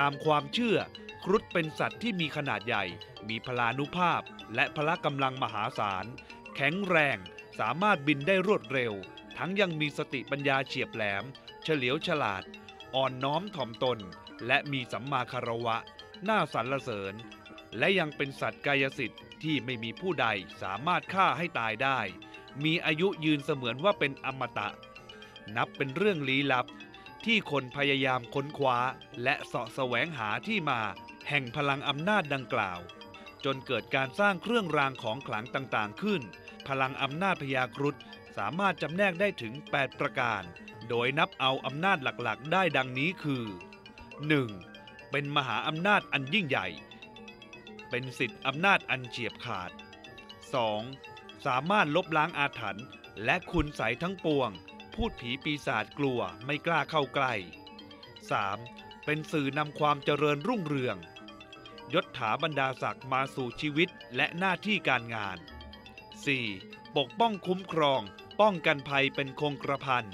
ตามความเชื่อ ครุฑเป็นสัตว์ที่มีขนาดใหญ่ มีพลานุภาพ และพละกำลังมหาศาล แข็งแรง สามารถบินได้รวดเร็ว ทั้งยังมีสติปัญญาเฉียบแหลม เฉลียวฉลาด อ่อนน้อมถ่อมตน และมีสัมมาคารวะ น่าสรรเสริญ และยังเป็นสัตว์กายสิทธิ์ที่ไม่มีผู้ใดสามารถฆ่าให้ตายได้ มีอายุยืนเสมือนว่าเป็นอมตะ นับเป็นเรื่องลี้ลับ ที่คนพยายามค้นคว้า และเสาะแสวงหาที่มา แห่งพลังอำนาจดังกล่าว จนเกิดการสร้างเครื่องรางของขลังต่างๆ ขึ้น พลังอำนาจพยาครุฑสามารถจำแนกได้ถึง 8 ประการ โดยนับเอาอำนาจหลักๆ ได้ดังนี้คือ 1. เป็นมหาอำนาจอันยิ่งใหญ่ เป็นสิทธิอำนาจอันเฉียบขาด 2. สามารถลบล้างอาถรรพ์และคุณใสยทั้งปวง พูดผีปีศาจกลัวไม่กล้าเข้าใกล้ 3. เป็นสื่อนำความเจริญรุ่งเรือง ยศถาบรรดาศักดิ์มาสู่ชีวิตและหน้าที่การงาน 4. ปกป้องคุ้มครอง ป้องกันภัยเป็นคงกระพัน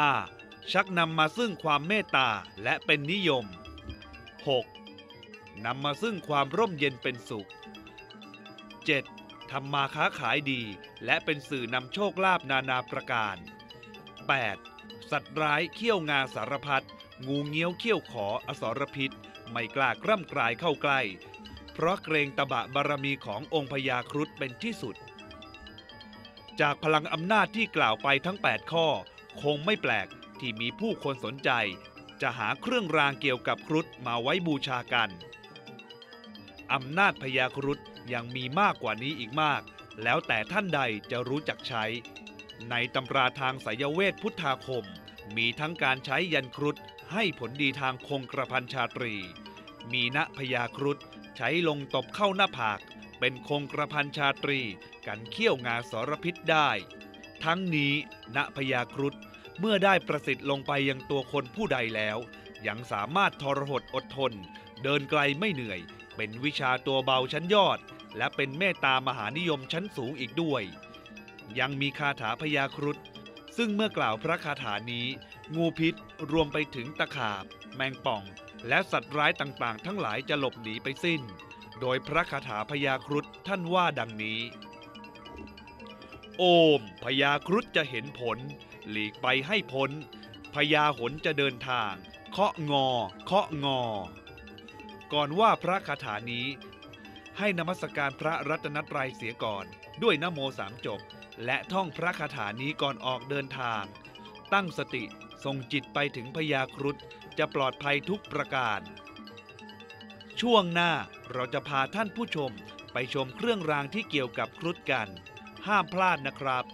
5. ชักนำมาซึ่งความเมตตาและเป็นนิยม 6. นำมาซึ่งความร่มเย็นเป็นสุข 7. ทำมาค้าขายดี และเป็นสื่อนำโชคลาภนานาประการ 8. สัตว์ร้ายเขี้ยวงาสารพัดงูเงี้ยวเขี้ยวขออสรพิษ ไม่กล้ากร่ำกลายเข้าใกล้ เพราะเกรงตบะบารมีขององค์พญาครุฑเป็นที่สุด จากพลังอำนาจที่กล่าวไปทั้ง 8 ข้อ คงไม่แปลกที่มีผู้คนสนใจ จะหาเครื่องรางเกี่ยวกับครุฑมาไว้บูชากัน อำนาจพญาครุฑยังมีมากกว่านี้อีกมาก แล้วแต่ท่านใดจะรู้จักใช้ ในตำราทางสายเวทพุทธาคม มีทั้งการใช้ยันครุฑให้ผลดีทางคงกระพันชาตรี มีณพญาครุฑใช้ลงตบเข้าหน้าผาก เป็นคงกระพันชาตรี กันเขี้ยวงาสรพิษได้ ทั้งนี้ณพญาครุฑเมื่อได้ประสิทธิ์ลงไปยังตัวคนผู้ใดแล้ว ยังสามารถทรหดอดทน เดินไกลไม่เหนื่อย เป็นวิชาตัวเบาชั้นยอด และเป็นเมตตามหานิยมชั้นสูงอีกด้วย ยังมีคาถาพยาครุฑซึ่งเมื่อกล่าวพระคาถานี้ งูพิษรวมไปถึงตะขาบ แมงป่อง และสัตว์ร้ายต่างๆ ทั้งหลายจะหลบหนีไปสิ้น โดยพระคาถาพยาครุฑท่านว่าดังนี้ โอมพญาครุฑจะเห็นผล หลีกไปให้พ้นพญาหนจะเดินทาง เคาะงอ เคาะงอ ก่อนว่าพระคาถานี้ ให้นมัสการพระรัตนตรัยเสียก่อน ด้วยนโมสามจบ และท่องพระคาถานี้ก่อนออกเดินทาง ตั้งสติส่งจิตไปถึงพญาครุฑจะปลอดภัยทุกประการ ช่วงหน้าเราจะพาท่านผู้ชมไปชมเครื่องรางที่เกี่ยวกับครุฑกัน ห้ามพลาดนะครับ